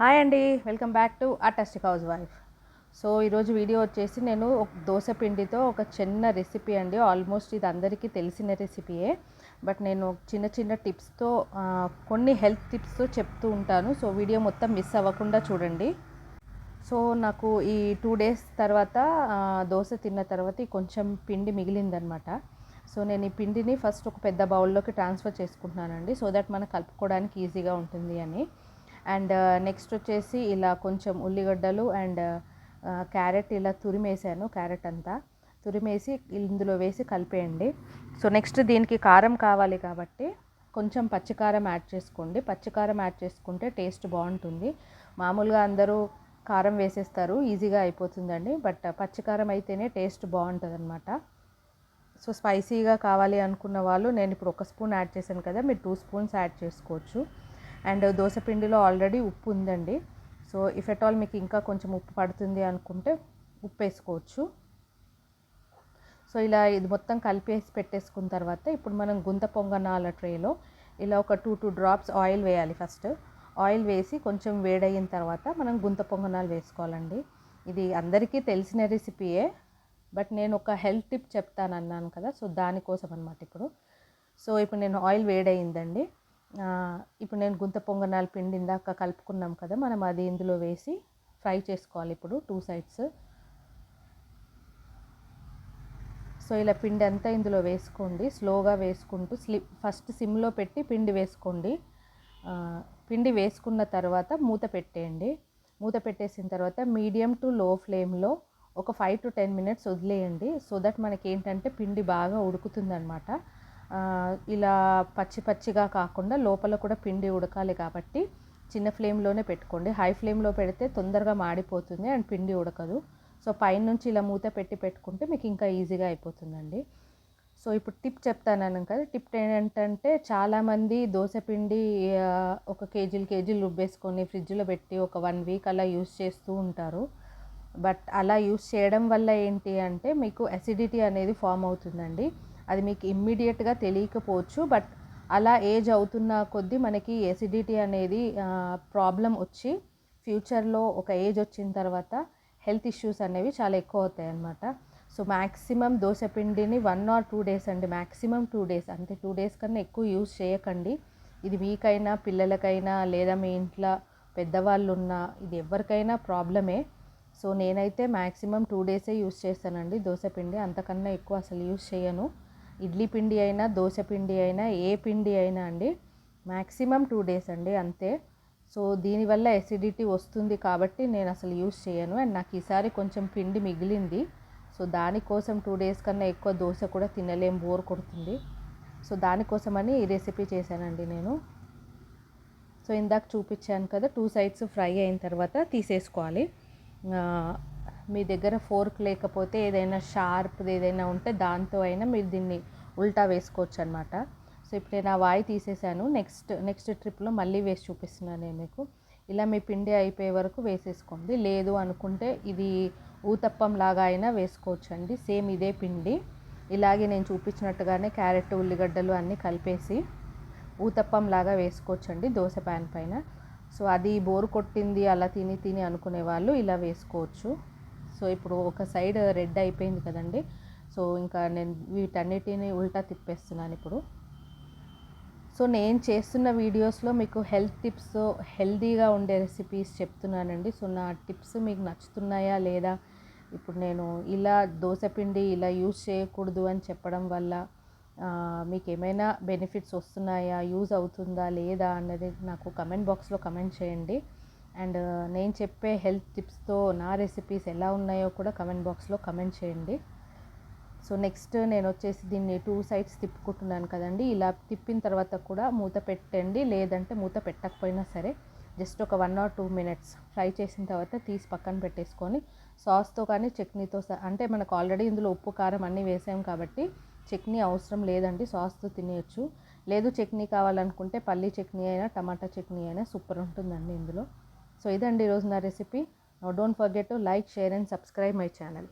Hi అండి welcome back to అటాస్టిక్ housewife. So ఈరోజు వీడియో వచ్చేసి నేను ఒక దోశ పిండితో ఒక చిన్న రెసిపీ అండి. ఆల్మోస్ట్ ఇది అందరికీ తెలిసిన రెసిపీయే. బట్ నేను చిన్న చిన్న టిప్స్తో కొన్ని హెల్త్ టిప్స్తో చెప్తూ ఉంటాను. సో వీడియో మొత్తం మిస్ అవ్వకుండా చూడండి. సో నాకు ఈ టూ డేస్ తర్వాత దోశ తిన్న తర్వాత కొంచెం పిండి మిగిలిందనమాట. సో నేను ఈ పిండిని ఫస్ట్ ఒక పెద్ద బౌల్లోకి ట్రాన్స్ఫర్ చేసుకుంటున్నానండి. సో దట్ మనం కలుపుకోవడానికి ఈజీగా ఉంటుంది అని. అండ్ నెక్స్ట్ వచ్చేసి ఇలా కొంచెం ఉల్లిగడ్డలు అండ్ క్యారెట్ ఇలా తురిమేసాను క్యారెట్ అంతా. తురిమేసి ఇందులో వేసి కలిపేయండి. సో నెక్స్ట్ దీనికి కారం కావాలి కాబట్టి కొంచెం పచ్చికారం యాడ్ చేసుకోండి. పచ్చికారం యాడ్ చేసుకుంటే టేస్ట్ బాగుంటుంది. మామూలుగా అందరూ కారం వేసేస్తారు ఈజీగా అయిపోతుందండి. బట్ పచ్చికారం అయితేనే టేస్ట్ బాగుంటుంది అనమాట సో స్పైసీగా కావాలి అనుకున్న వాళ్ళు నేను ఇప్పుడు ఒక స్పూన్ యాడ్ చేశాను కదా మీరు టూ స్పూన్స్ యాడ్ చేసుకోవచ్చు. అండ్ దోశపిండిలో ఆల్రెడీ ఉప్పు ఉందండి. సో ఇఫ్ ఎట్ ఆల్ మీకు ఇంకా కొంచెం ఉప్పు పడుతుంది అనుకుంటే ఉప్పు వేసుకోవచ్చు సో ఇలా ఇది మొత్తం కలిపేసి పెట్టేసుకున్న తర్వాత ఇప్పుడు మనం గుంత పొంగనాల ట్రేలో ఇలా ఒక టూ టూ డ్రాప్స్ ఆయిల్ వేయాలి ఫస్ట్ ఆయిల్ వేసి కొంచెం వేడయిన తర్వాత మనం గుంత పొంగనాలు వేసుకోవాలండి. ఇది అందరికీ తెలిసిన రెసిపీయే బట్ నేను ఒక హెల్త్ టిప్ చెప్తాను అన్నాను కదా సో దానికోసం అనమాట ఇప్పుడు. సో ఇప్పుడు నేను ఆయిల్ వేడయిందండి. ఇప్పుడు నేను గుంత పొంగనాలు పిండి ఇందాక కలుపుకున్నాం కదా మనం అది ఇందులో వేసి ఫ్రై చేసుకోవాలి ఇప్పుడు టూ సైడ్స్. సో ఇలా పిండి అంతా ఇందులో వేసుకోండి స్లోగా వేసుకుంటూ స్లిప్ ఫస్ట్ సిమ్లో పెట్టి పిండి వేసుకోండి. పిండి వేసుకున్న తర్వాత మూత పెట్టేయండి. మూత పెట్టేసిన తర్వాత మీడియం టు లో ఫ్లేమ్లో ఒక ఫైవ్ టు టెన్ మినిట్స్ వదిలేయండి. సో దట్ మనకి ఏంటంటే పిండి బాగా ఉడుకుతుందనమాట ఇలా పచ్చి పచ్చిగా కాకుండా లోపల కూడా పిండి ఉడకాలి కాబట్టి చిన్న ఫ్లేమ్లోనే పెట్టుకోండి. హై ఫ్లేమ్లో పెడితే తొందరగా మాడిపోతుంది అండ్ పిండి ఉడకదు. సో పైనుంచి ఇలా మూత పెట్టి పెట్టుకుంటే మీకు ఇంకా ఈజీగా అయిపోతుందండి. సో ఇప్పుడు టిప్ చెప్తాను కదా టిప్ ఏంటంటే చాలామంది దోశపిండి పిండి ఒక కేజీలు కేజీలు రుబ్బేసుకొని ఫ్రిడ్జ్లో పెట్టి ఒక వన్ వీక్ అలా యూస్ చేస్తూ ఉంటారు. బట్ అలా యూస్ చేయడం వల్ల ఏంటి అంటే మీకు అసిడిటీ అనేది ఫామ్ అవుతుందండి. అది మీకు ఇమ్మీడియట్గా తెలియకపోవచ్చు బట్ అలా ఏజ్ అవుతున్న కొద్దీ మనకి ఎసిడిటీ అనేది ప్రాబ్లం వచ్చి ఫ్యూచర్లో ఒక ఏజ్ వచ్చిన తర్వాత హెల్త్ ఇష్యూస్ అనేవి చాలా ఎక్కువ అవుతాయి అన్నమాట. సో మ్యాక్సిమం దోశ పిండిని వన్ ఆర్ టూ డేస్ అండి. మ్యాక్సిమం టూ డేస్ అంతే టూ డేస్ కన్నా ఎక్కువ యూజ్ చేయకండి. ఇది మీకైనా పిల్లలకైనా లేదా మీ ఇంట్లో పెద్దవాళ్ళు ఉన్నా ఇది ఎవరికైనా ప్రాబ్లమే సో నేనైతే మ్యాక్సిమం టూ డేసే యూజ్ చేస్తానండి. దోశపిండి అంతకన్నా ఎక్కువ అసలు యూజ్ చేయను. ఇడ్లీ పిండి అయినా దోశ పిండి అయినా ఏ పిండి అయినా అండి మ్యాక్సిమం టూ డేస్ అండి అంతే. సో దీనివల్ల ఎసిడిటీ వస్తుంది కాబట్టి నేను అసలు యూస్ చేయను. అండ్ నాకు ఈసారి కొంచెం పిండి మిగిలింది. సో దానికోసం టూ డేస్ కన్నా ఎక్కువ దోశ కూడా తినలేం బోర్ కొడుతుంది. సో దానికోసమని ఈ రెసిపీ చేశానండి నేను. సో ఇందాక చూపించాను కదా టూ సైడ్స్ ఫ్రై అయిన తర్వాత తీసేసుకోవాలి. మీ దగ్గర ఫోర్క్ లేకపోతే ఏదైనా షార్ప్ది ఏదైనా ఉంటే దాంతో అయినా మీరు దీన్ని ఉల్టా వేసుకోవచ్చు అనమాట సో ఇప్పుడు నేను ఆ వాయి తీసేసాను. నెక్స్ట్ నెక్స్ట్ ట్రిప్లో మళ్ళీ వేసి చూపిస్తున్నాను నేను మీకు. ఇలా మీ పిండి అయిపోయే వరకు వేసేసుకోండి. లేదు అనుకుంటే ఇది ఊతప్పం లాగా అయినా వేసుకోవచ్చండి. సేమ్ ఇదే పిండి. ఇలాగే నేను చూపించినట్టుగానే క్యారెట్ ఉల్లిగడ్డలు అన్నీ కలిపేసి ఊతప్పం లాగా వేసుకోవచ్చండి దోశ ప్యాన్ పైన. సో అది బోరు కొట్టింది అలా తిని తిని అనుకునే వాళ్ళు ఇలా వేసుకోవచ్చు. సో ఇప్పుడు ఒక సైడ్ రెడ్ అయిపోయింది కదండి. సో ఇంకా నేను వీటన్నిటిని ఉల్టా తిప్పేస్తున్నాను ఇప్పుడు. సో నేను చేస్తున్న వీడియోస్లో మీకు హెల్త్ టిప్స్ హెల్తీగా ఉండే రెసిపీస్ చెప్తున్నానండి. సో నా టిప్స్ మీకు నచ్చుతున్నాయా లేదా? ఇప్పుడు నేను ఇలా దోశపిండి ఇలా యూజ్ చేయకూడదు అని చెప్పడం వల్ల మీకు ఏమైనా బెనిఫిట్స్ వస్తున్నాయా? యూజ్ అవుతుందా లేదా? అన్నది నాకు కమెంట్ బాక్స్లో కమెంట్ చేయండి. అండ్ నేను చెప్పే హెల్త్ టిప్స్తో నా రెసిపీస్ ఎలా ఉన్నాయో కూడా కమెంట్ బాక్స్లో కమెంట్ చేయండి. సో నెక్స్ట్ నేను వచ్చేసి దీన్ని టూ సైడ్స్ తిప్పుకుంటున్నాను కదండి. ఇలా తిప్పిన తర్వాత కూడా మూత పెట్టండి. లేదంటే మూత పెట్టకపోయినా సరే జస్ట్ ఒక one or two minutes fry చేసిన తర్వాత తీసి పక్కన పెట్టేసుకొని సాస్తో కానీ చట్నీతో స- అంటే మనకు ఆల్రెడీ ఇందులో ఉప్పు కారం అన్నీ వేసాం కాబట్టి చట్నీ అవసరం లేదండి. సాస్తో తినేయచ్చు. లేదు చట్నీ కావాలనుకుంటే పల్లీ చట్నీ అయినా టమాటా చట్నీ అయినా సూపర్ ఉంటుందండి ఇందులో. సో ఇదండి ఈరోజు నా recipe. Don't forget to like share and subscribe my channel